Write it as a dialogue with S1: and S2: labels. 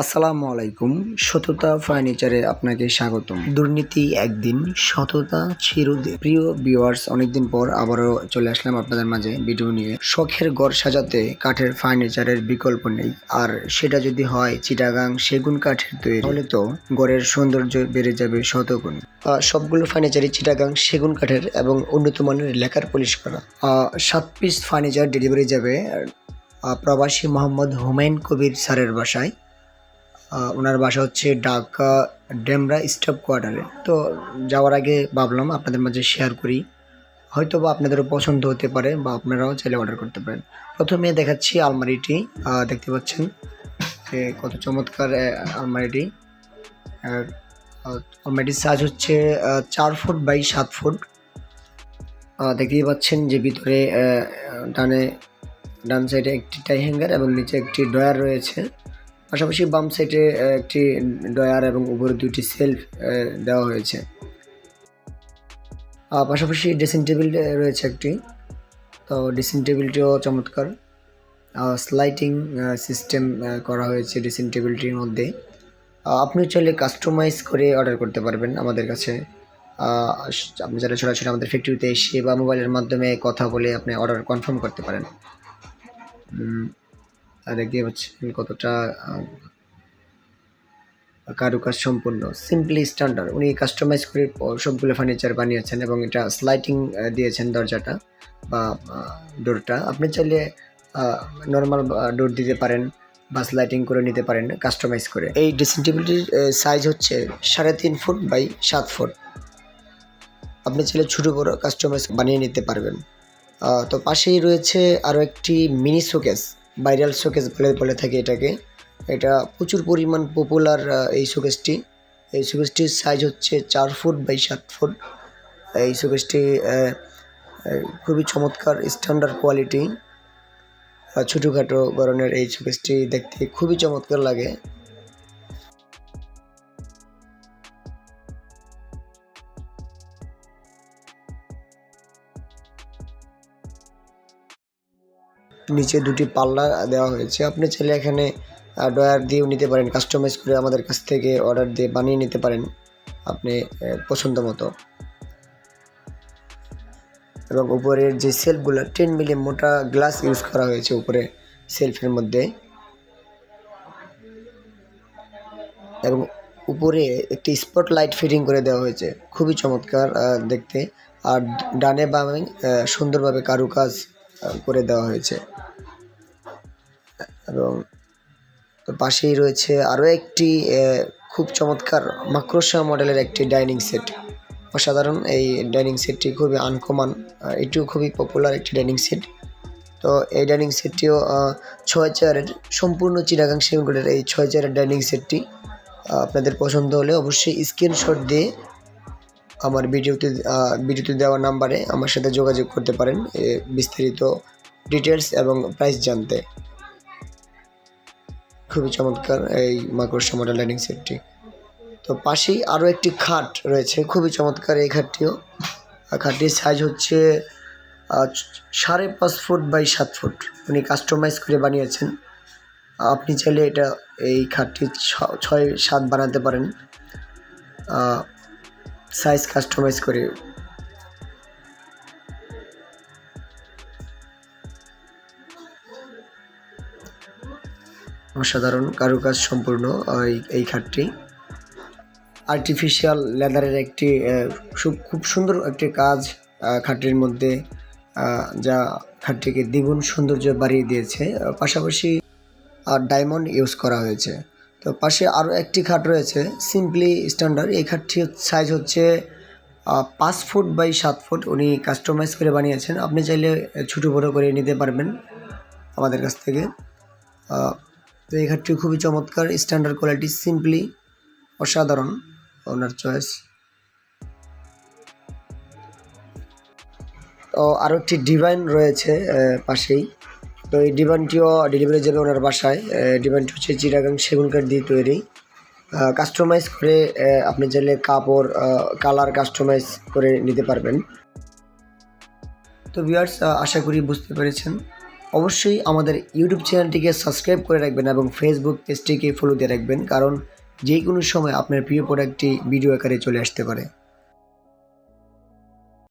S1: আসসালামু আলাইকুম, সততা ফার্নিচারে আপনাকে স্বাগতম। দুর্নীতি একদিন, সততা চিরদিন। প্রিয় ভিউয়ার্স অনেকদিন পর আবারও চলে আসলাম আপনাদের মাঝে ভিডিও নিয়ে। শখের ঘর সাজাতে কাঠের ফার্নিচারের বিকল্প নেই। আর সেটা যদি হয় চিটাগাং সেগুন কাঠের তৈরি। তাহলে তো ঘরের সৌন্দর্য বেড়ে যাবে শতগুণ। সবগুলো ফার্নিচারই চিটাগাং সেগুন কাঠের এবং উন্নত মানের লেখার পলিশ করা। সাত পিস ফার্নিচার ডেলিভারি যাবে প্রবাসী মোহাম্মদ হুমায়ুন কবির স্যারের বাসায়। ওনার বাসা হচ্ছে ঢাকা ডেমরা স্টাফ কোয়ার্টারে। তো যাওয়ার আগে ভাবলাম আপনাদের মাঝে শেয়ার করি। হয়তো বা আপনাদেরও পছন্দ হতে পারে বা আপনারাও চাইলে অর্ডার করতে পারেন। প্রথমে দেখাচ্ছি আলমারিটি। দেখতে পাচ্ছেন যে কত চমৎকার আলমারিটি। আলমারিটির সাইজ হচ্ছে চার ফুট বাই সাত ফুট। দেখতেই পাচ্ছেন যে ভিতরে ডানে, ডান সাইডে একটি টাই হ্যাঙ্গার এবং নিচে একটি ড্রয়ার রয়েছে। পাশাপাশি বাম সাইডে একটি ডয়ার এবং উপরে দুটি সেলফ দেওয়া হয়েছে। পাশাপাশি ড্রেসিং টেবিল রয়েছে একটি। তো ড্রেসিং টেবিলটিও চমৎকার। স্লাইটিং সিস্টেম করা হয়েছে ড্রেসিং টেবিলটির মধ্যে। আপনি চাইলে কাস্টমাইজ করে অর্ডার করতে পারবেন আমাদের কাছে। আপনি যারা সরাসরি আমাদের ফ্যাক্টরিতে এসে বা মোবাইলের মাধ্যমে কথা বলে আপনি অর্ডার কনফার্ম করতে পারেন। দেখতে পাচ্ছেন কতটা কারুকাজ সম্পূর্ণ সিম্পলি স্ট্যান্ডার্ড উনি কাস্টমাইজ করে সবগুলো ফার্নিচার বানিয়েছেন এবং এটা স্লাইটিং দিয়েছেন দরজাটা বা ডোরটা আপনি চাইলে নর্মাল ডোর দিতে পারেন বা স্লাইটিং করে নিতে পারেন কাস্টমাইজ করে। এই ড্রেসিং টেবিলটির সাইজ হচ্ছে সাড়ে তিন ফুট বাই সাত ফুট। আপনি চাইলে ছোটো বড় কাস্টমাইজ বানিয়ে নিতে পারবেন। তো পাশেই রয়েছে আরও একটি মিনি শোকেস ভাইরাল শোকেস বলে বলে থাকে এটাকে। এটা প্রচুর পরিমাণ পপুলার এই শোকেসটি এই শোকেসটির সাইজ হচ্ছে চার ফুট বাই সাত ফুট। এই শোকেসটি খুবই চমৎকার স্ট্যান্ডার্ড কোয়ালিটি ছোটোখাটো ধরনের এই শোকেসটি দেখতে খুবই চমৎকার লাগে। নিচে দুটি পাল্লা দেওয়া হয়েছে। আপনি চাইলে এখানে ডয়ার দিয়েও নিতে পারেন, কাস্টমাইজ করে আমাদের কাছ থেকে অর্ডার দিয়ে বানিয়ে নিতে পারেন আপনি পছন্দ মতো। এবং উপরের যে সেলফগুলো টেন মিলি মোটা গ্লাস ইউজ করা হয়েছে উপরে সেলফের মধ্যে। এবং উপরে একটি স্পট লাইট ফিটিং করে দেওয়া হয়েছে। খুবই চমৎকার দেখতে। আর ডানে বামে সুন্দরভাবে কারুকাজ করে দেওয়া হয়েছে। এবং পাশেই রয়েছে আরও একটি খুব চমৎকার মাক্রোসা মডেলের একটি ডাইনিং সেট। অসাধারণ এই ডাইনিং সেটটি খুবই আনকমন এটিও খুবই পপুলার একটি ডাইনিং সেট। তো এই ডাইনিং সেটটিও ছয় চেয়ারের, সম্পূর্ণ চিরাগাং এই ছয় চেয়ারের ডাইনিং সেটটি আপনাদের পছন্দ হলে অবশ্যই স্ক্রিনশট দিয়ে আমার ভিডিওতে ভিডিওতে দেওয়া নাম্বারে আমার সাথে যোগাযোগ করতে পারেন বিস্তারিত ডিটেলস এবং প্রাইস জানতে। খুবই চমৎকার এই মাকড়সা মডেল ডাইনিং সেটটি তো পাশেই আরও একটি খাট রয়েছে, খুবই চমৎকার এই খাটটিও। খাটটির সাইজ হচ্ছে সাড়ে পাঁচ ফুট বাই সাত ফুট। উনি কাস্টমাইজ করে বানিয়েছেন। আপনি চাইলে এটা এই খাটটি ছয়, সাত বানাতে পারেন। সাইজ কাস্টমাইজ করে। অসাধারণ কারুকাজ সম্পূর্ণ এই খাটটি। আর্টিফিশিয়াল লেদারের একটি সু- খুব সুন্দর একটি কাজ খাটটির মধ্যে যা খাটটিকে দ্বিগুণ সৌন্দর্য বাড়িয়ে দিয়েছে। পাশাপাশি ডায়মন্ড ইউজ করা হয়েছে। তো পাশে আরও একটি খাট রয়েছে সিম্পলি স্ট্যান্ডার্ড এই খাটটির সাইজ হচ্ছে পাঁচ ফুট বাই সাত ফুট। উনি কাস্টমাইজ করে বানিয়েছেন। আপনি চাইলে ছোটো বড়ো করে নিতে পারবেন আমাদের কাছ থেকে। তো এই খাটটি খুবই চমৎকার। স্ট্যান্ডার্ড কোয়ালিটি সিম্পলি অসাধারণ ওনার চয়েস ও আরও একটি ডিভাইন রয়েছে পাশেই। তো এই ডিভাইনটিও ডেলিভারি যাবে ওনার বাসায়। ডিভাইনটি হচ্ছে চিরাগাং সেগুন কাঠ দিয়ে তৈরি। কাস্টমাইজ করে আপনি চাইলে কাপড় কালার কাস্টমাইজ করে নিতে পারবেন। তো ভিউয়ার্স আশা করি বুঝতে পেরেছেন। অবশ্যই আমাদের ইউটিউব চ্যানেলটিকে সাবস্ক্রাইব করে রাখবেন এবং ফেসবুক পেজটিকে ফলো দিয়ে রাখবেন, কারণ যে কোনো সময় আপনার প্রিয় প্রোডাক্টটি ভিডিও আকারে চলে আসতে পারে।